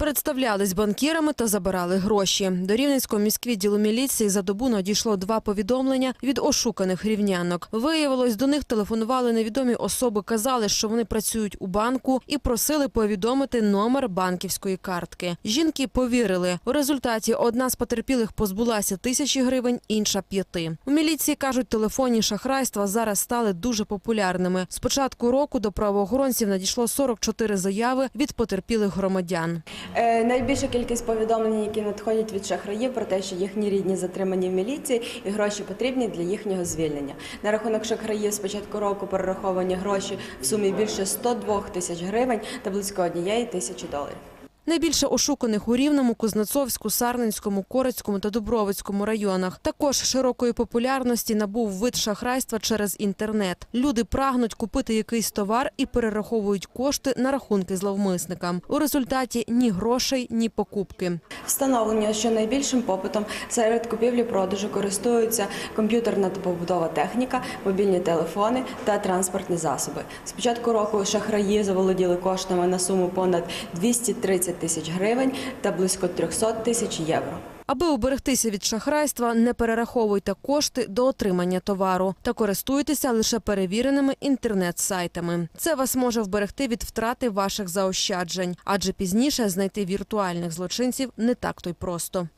Представлялись банкірами та забирали гроші. До Рівненського міськвідділу міліції за добу надійшло два повідомлення від ошуканих рівнянок. Виявилось, до них телефонували невідомі особи, казали, що вони працюють у банку і просили повідомити номер банківської картки. Жінки повірили. У результаті одна з потерпілих позбулася тисячі гривень, інша п'яти. У міліції кажуть, телефонні шахрайства зараз стали дуже популярними. З початку року до правоохоронців надійшло 44 заяви від потерпілих громадян. Е, Найбільша кількість повідомлень, які надходять від шахраїв, про те, що їхні рідні затримані в міліції і гроші потрібні для їхнього звільнення. На рахунок шахраїв з початку року перераховані гроші в сумі більше 102 тисяч гривень та близько однієї тисячі доларів. Найбільше ошуканих у Рівному, Кузнецовську, Сарненському, Корецькому та Дубровицькому районах. Також широкої популярності набув вид шахрайства через інтернет. Люди прагнуть купити якийсь товар і перераховують кошти на рахунки зловмисникам. У результаті ні грошей, ні покупки. Встановлено, що найбільшим попитом серед купівлі-продажу користуються комп'ютерна та побутова техніка, мобільні телефони та транспортні засоби. З початку року шахраї заволоділи коштами на суму понад 230 тисяч гривень та близько 300 тисяч євро. Аби уберегтися від шахрайства, не перераховуйте кошти до отримання товару та користуйтеся лише перевіреними інтернет-сайтами. Це вас може вберегти від втрати ваших заощаджень, адже пізніше знайти віртуальних злочинців не так то й просто.